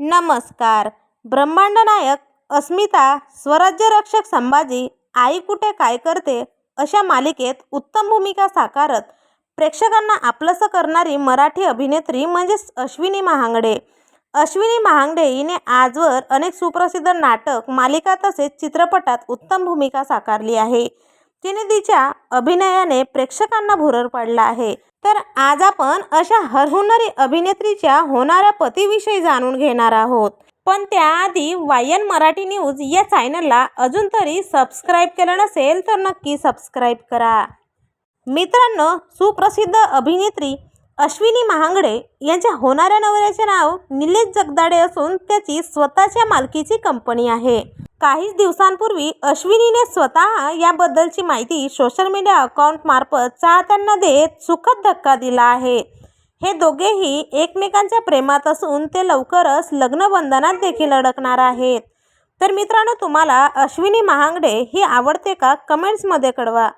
नमस्कार. ब्रह्मांड नायक अस्मिता स्वराज्य रक्षक संभाजी आई कुठे काय करते अशा मालिकेत उत्तम भूमिका साकारत प्रेक्षकांना आपलंसं करणारी मराठी अभिनेत्री म्हणजेच अश्विनी महांगडे. अश्विनी महांगडे हिने आजवर अनेक सुप्रसिद्ध नाटक मालिका तसेच चित्रपटात उत्तम भूमिका साकारली आहे. तिने अभिनयाने प्रेक्षकांना भुरळ पाडला आहे. तर आज आपण अशा हरहुन्नरी अभिनेत्रीच्या होणाऱ्या पतीविषयी जाणून घेणार आहोत. पण त्याआधी वायन मराठी न्यूज या चॅनलला अजून तरी सबस्क्राईब केलं नसेल तर नक्की सबस्क्राईब करा. मित्रांनो सुप्रसिद्ध अभिनेत्री अश्विनी महांगडे यांच्या होणाऱ्या नवऱ्याचे नाव निलेश जगदाडे असून त्याची स्वतःच्या मालकीची कंपनी आहे. काहीच दिवसांपूर्वी अश्विनीने स्वतः याबद्दलची माहिती सोशल मीडिया अकाउंटमार्फत चाहत्यांना देत सुखद धक्का दिला आहे. हे दोघेही एकमेकांच्या प्रेमात असून ते लवकरच लग्नबंधनात देखील अडकणार आहेत. तर मित्रांनो तुम्हाला अश्विनी महांगडे ही आवडते का? कमेंट्समध्ये कळवा.